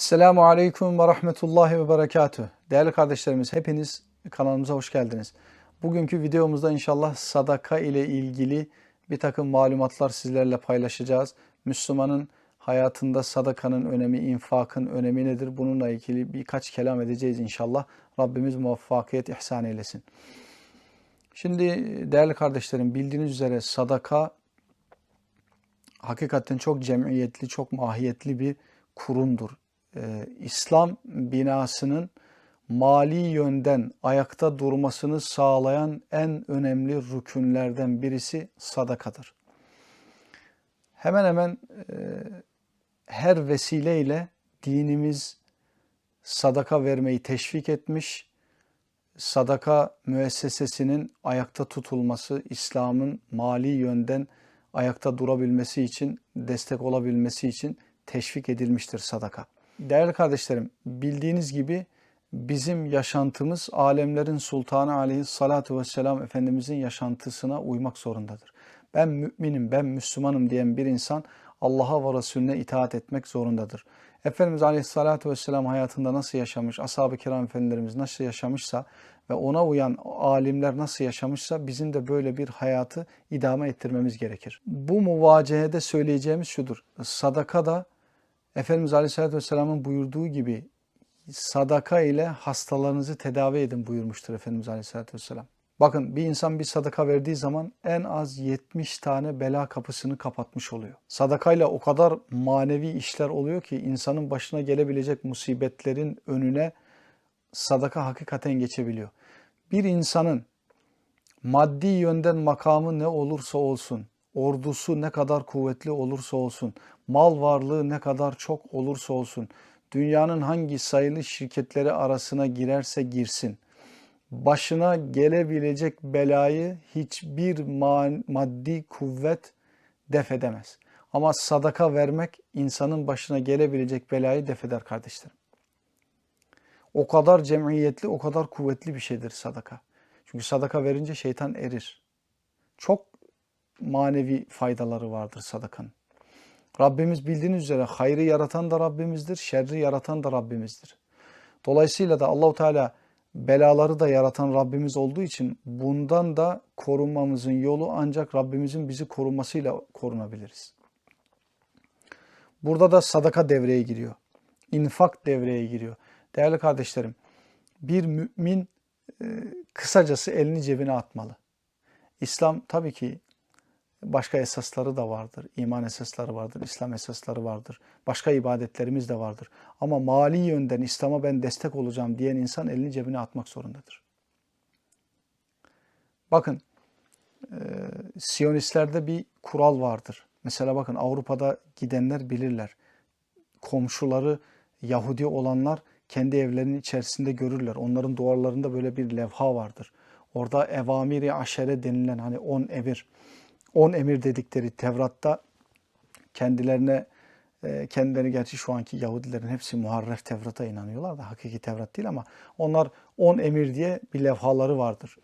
Selamun Aleyküm ve Rahmetullahi ve Berekatuh. Değerli kardeşlerimiz hepiniz kanalımıza hoş geldiniz. Bugünkü videomuzda inşallah sadaka ile ilgili bir takım malumatlar sizlerle paylaşacağız. Müslümanın hayatında sadakanın önemi, infakın önemi nedir? Bununla ilgili birkaç kelam edeceğiz inşallah. Rabbimiz muvaffakiyet ihsan eylesin. Şimdi değerli kardeşlerim bildiğiniz üzere sadaka hakikaten çok cemiyetli, çok mahiyetli bir kurumdur. Ee, İslam binasının mali yönden ayakta durmasını sağlayan en önemli rükünlerden birisi sadakadır. Hemen hemen e, her vesileyle dinimiz sadaka vermeyi teşvik etmiş, sadaka müessesesinin ayakta tutulması, İslam'ın mali yönden ayakta durabilmesi için, destek olabilmesi için teşvik edilmiştir sadaka. Değerli kardeşlerim, bildiğiniz gibi bizim yaşantımız alemlerin sultanı aleyhissalatu vesselam Efendimizin yaşantısına uymak zorundadır. Ben müminim, ben Müslümanım diyen bir insan Allah'a ve Resulüne itaat etmek zorundadır. Efendimiz Aleyhisselatü Vesselam hayatında nasıl yaşamış, ashab-ı kiram efendilerimiz nasıl yaşamışsa ve ona uyan alimler nasıl yaşamışsa bizim de böyle bir hayatı idame ettirmemiz gerekir. Bu muvacehede söyleyeceğimiz şudur. Sadaka da Efendimiz Aleyhisselatü Vesselam'ın buyurduğu gibi sadaka ile hastalarınızı tedavi edin buyurmuştur Efendimiz Aleyhisselatü Vesselam. Bakın bir insan bir sadaka verdiği zaman en az 70 tane bela kapısını kapatmış oluyor. Sadakayla o kadar manevi işler oluyor ki insanın başına gelebilecek musibetlerin önüne sadaka hakikaten geçebiliyor. Bir insanın maddi yönden makamı ne olursa olsun, ordusu ne kadar kuvvetli olursa olsun, mal varlığı ne kadar çok olursa olsun, dünyanın hangi sayılı şirketleri arasına girerse girsin, başına gelebilecek belayı hiçbir maddi kuvvet def edemez. Ama sadaka vermek insanın başına gelebilecek belayı def eder kardeşlerim. O kadar cemiyetli, o kadar kuvvetli bir şeydir sadaka. Çünkü sadaka verince şeytan erir. Çok manevi faydaları vardır sadakanın. Rabbimiz bildiğiniz üzere hayrı yaratan da Rabbimizdir, şerri yaratan da Rabbimizdir. Dolayısıyla da Allahu Teala belaları da yaratan Rabbimiz olduğu için bundan da korunmamızın yolu ancak Rabbimizin bizi korumasıyla korunabiliriz. Burada da sadaka devreye giriyor. İnfak devreye giriyor. Değerli kardeşlerim, bir mümin e, kısacası elini cebine atmalı. İslam tabii ki başka esasları da vardır. İman esasları vardır, İslam esasları vardır. Başka ibadetlerimiz de vardır. Ama mali yönden İslam'a ben destek olacağım diyen insan elini cebine atmak zorundadır. Bakın, e, Siyonistlerde bir kural vardır. Mesela bakın Avrupa'da gidenler bilirler. Komşuları Yahudi olanlar kendi evlerinin içerisinde görürler. Onların duvarlarında böyle bir levha vardır. Orada evamiri aşere denilen hani on emir, on emir dedikleri Tevrat'ta kendilerine e, kendileri gerçi şu anki Yahudilerin hepsi muharref Tevrat'a inanıyorlar da hakiki Tevrat değil ama onlar on emir diye bir levhaları vardır.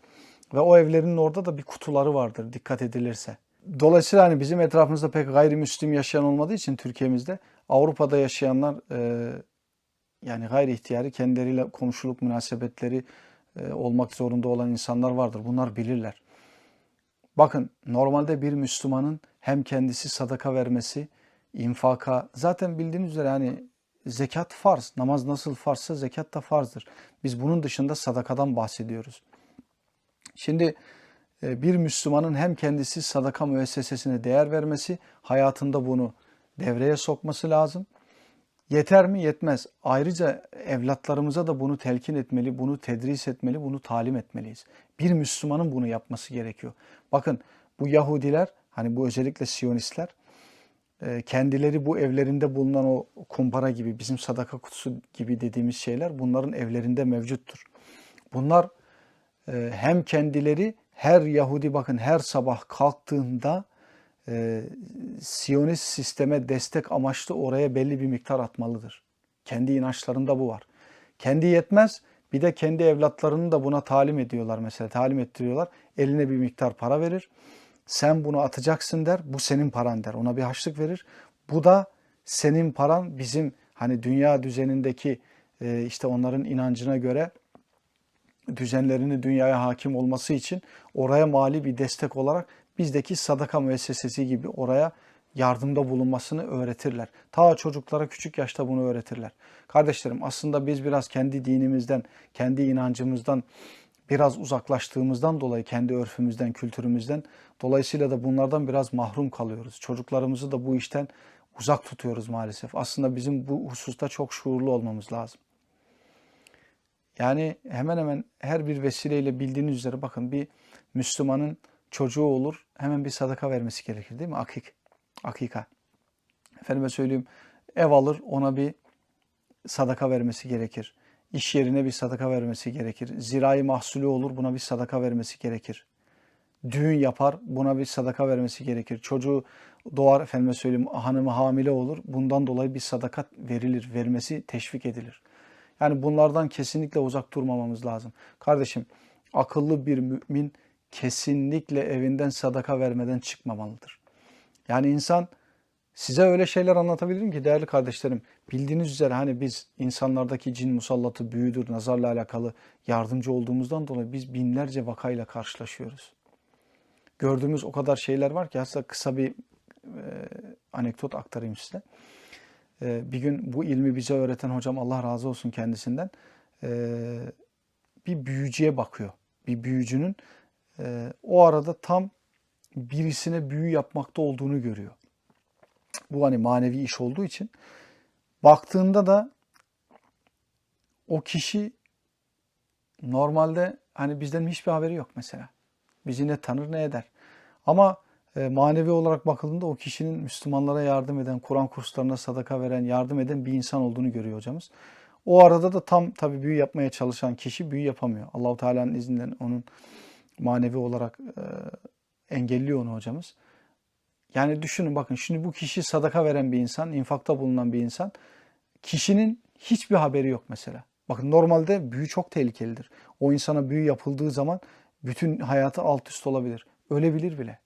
Ve o evlerinin orada da bir kutuları vardır dikkat edilirse. Dolayısıyla hani bizim etrafımızda pek gayrimüslim yaşayan olmadığı için Türkiye'mizde Avrupa'da yaşayanlar e, yani gayri ihtiyari kendileriyle komşuluk münasebetleri e, olmak zorunda olan insanlar vardır. Bunlar bilirler. Bakın normalde bir Müslümanın hem kendisi sadaka vermesi, infaka zaten bildiğiniz üzere hani zekat farz. Namaz nasıl farzsa zekat da farzdır. Biz bunun dışında sadakadan bahsediyoruz. Şimdi e, bir Müslümanın hem kendisi sadaka müessesesine değer vermesi, hayatında bunu devreye sokması lazım. Yeter mi? Yetmez. Ayrıca evlatlarımıza da bunu telkin etmeli, bunu tedris etmeli, bunu talim etmeliyiz. Bir Müslümanın bunu yapması gerekiyor. Bakın bu Yahudiler, hani bu özellikle Siyonistler, e, kendileri bu evlerinde bulunan o kumpara gibi, bizim sadaka kutusu gibi dediğimiz şeyler bunların evlerinde mevcuttur. Bunlar e, hem kendileri her Yahudi bakın her sabah kalktığında e, Siyonist sisteme destek amaçlı oraya belli bir miktar atmalıdır. Kendi inançlarında bu var. Kendi yetmez bir de kendi evlatlarını da buna talim ediyorlar mesela talim ettiriyorlar. Eline bir miktar para verir. Sen bunu atacaksın der. Bu senin paran der. Ona bir haçlık verir. Bu da senin paran bizim hani dünya düzenindeki e, işte onların inancına göre düzenlerini dünyaya hakim olması için oraya mali bir destek olarak bizdeki sadaka müessesesi gibi oraya yardımda bulunmasını öğretirler. Ta çocuklara küçük yaşta bunu öğretirler. Kardeşlerim aslında biz biraz kendi dinimizden, kendi inancımızdan biraz uzaklaştığımızdan dolayı kendi örfümüzden, kültürümüzden dolayısıyla da bunlardan biraz mahrum kalıyoruz. Çocuklarımızı da bu işten uzak tutuyoruz maalesef. Aslında bizim bu hususta çok şuurlu olmamız lazım. Yani hemen hemen her bir vesileyle bildiğiniz üzere bakın bir Müslümanın çocuğu olur hemen bir sadaka vermesi gerekir değil mi? Akik, akika. Efendime söyleyeyim ev alır ona bir sadaka vermesi gerekir. İş yerine bir sadaka vermesi gerekir. Zirai mahsulü olur buna bir sadaka vermesi gerekir. Düğün yapar buna bir sadaka vermesi gerekir. Çocuğu doğar efendime söyleyeyim hanımı hamile olur bundan dolayı bir sadaka verilir, vermesi teşvik edilir. Yani bunlardan kesinlikle uzak durmamamız lazım. Kardeşim akıllı bir mümin kesinlikle evinden sadaka vermeden çıkmamalıdır. Yani insan size öyle şeyler anlatabilirim ki değerli kardeşlerim bildiğiniz üzere hani biz insanlardaki cin musallatı büyüdür, nazarla alakalı yardımcı olduğumuzdan dolayı biz binlerce vakayla karşılaşıyoruz. Gördüğümüz o kadar şeyler var ki aslında kısa bir e, anekdot aktarayım size. E, bir gün bu ilmi bize öğreten hocam Allah razı olsun kendisinden e, bir büyücüye bakıyor. Bir büyücünün e, o arada tam birisine büyü yapmakta olduğunu görüyor. Bu hani manevi iş olduğu için. Baktığında da o kişi normalde hani bizden hiçbir haberi yok mesela. Bizi ne tanır ne eder. Ama e, manevi olarak bakıldığında o kişinin Müslümanlara yardım eden, Kur'an kurslarına sadaka veren, yardım eden bir insan olduğunu görüyor hocamız. O arada da tam tabii büyü yapmaya çalışan kişi büyü yapamıyor. Allahu Teala'nın izniyle onun manevi olarak e, engelliyor onu hocamız. Yani düşünün bakın şimdi bu kişi sadaka veren bir insan, infakta bulunan bir insan. Kişinin hiçbir haberi yok mesela. Bakın normalde büyü çok tehlikelidir. O insana büyü yapıldığı zaman bütün hayatı alt üst olabilir. Ölebilir bile.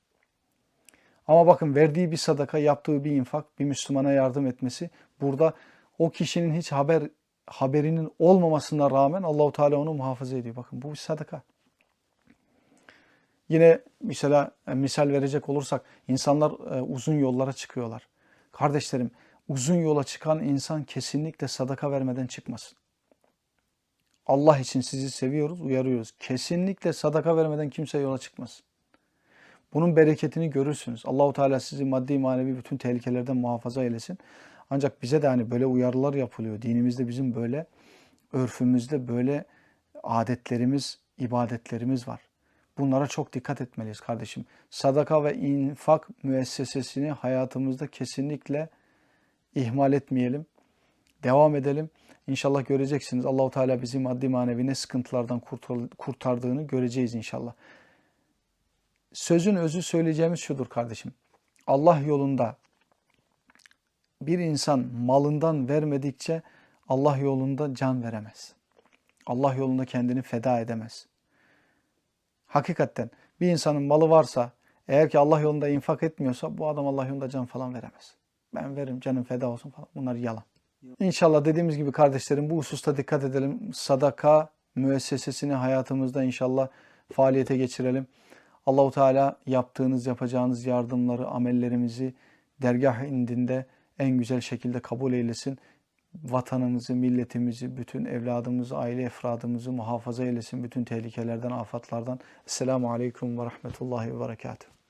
Ama bakın verdiği bir sadaka, yaptığı bir infak, bir Müslümana yardım etmesi burada o kişinin hiç haber haberinin olmamasına rağmen Allahu Teala onu muhafaza ediyor. Bakın bu bir sadaka. Yine mesela e, misal verecek olursak insanlar e, uzun yollara çıkıyorlar. Kardeşlerim uzun yola çıkan insan kesinlikle sadaka vermeden çıkmasın. Allah için sizi seviyoruz, uyarıyoruz. Kesinlikle sadaka vermeden kimse yola çıkmasın. Bunun bereketini görürsünüz. Allahu Teala sizi maddi manevi bütün tehlikelerden muhafaza eylesin. Ancak bize de hani böyle uyarılar yapılıyor. Dinimizde bizim böyle örfümüzde böyle adetlerimiz, ibadetlerimiz var. Bunlara çok dikkat etmeliyiz kardeşim. Sadaka ve infak müessesesini hayatımızda kesinlikle ihmal etmeyelim. Devam edelim. İnşallah göreceksiniz. Allahu Teala bizi maddi manevi ne sıkıntılardan kurtardığını göreceğiz inşallah. Sözün özü söyleyeceğimiz şudur kardeşim. Allah yolunda bir insan malından vermedikçe Allah yolunda can veremez. Allah yolunda kendini feda edemez. Hakikaten bir insanın malı varsa eğer ki Allah yolunda infak etmiyorsa bu adam Allah yolunda can falan veremez. Ben veririm canım feda olsun falan. Bunlar yalan. İnşallah dediğimiz gibi kardeşlerim bu hususta dikkat edelim. Sadaka müessesesini hayatımızda inşallah faaliyete geçirelim. Allahu Teala yaptığınız, yapacağınız yardımları, amellerimizi dergah indinde en güzel şekilde kabul eylesin. Vatanımızı, milletimizi, bütün evladımızı, aile efradımızı muhafaza eylesin bütün tehlikelerden, afatlardan. Esselamu Aleyküm ve Rahmetullahi ve Berekatuhu.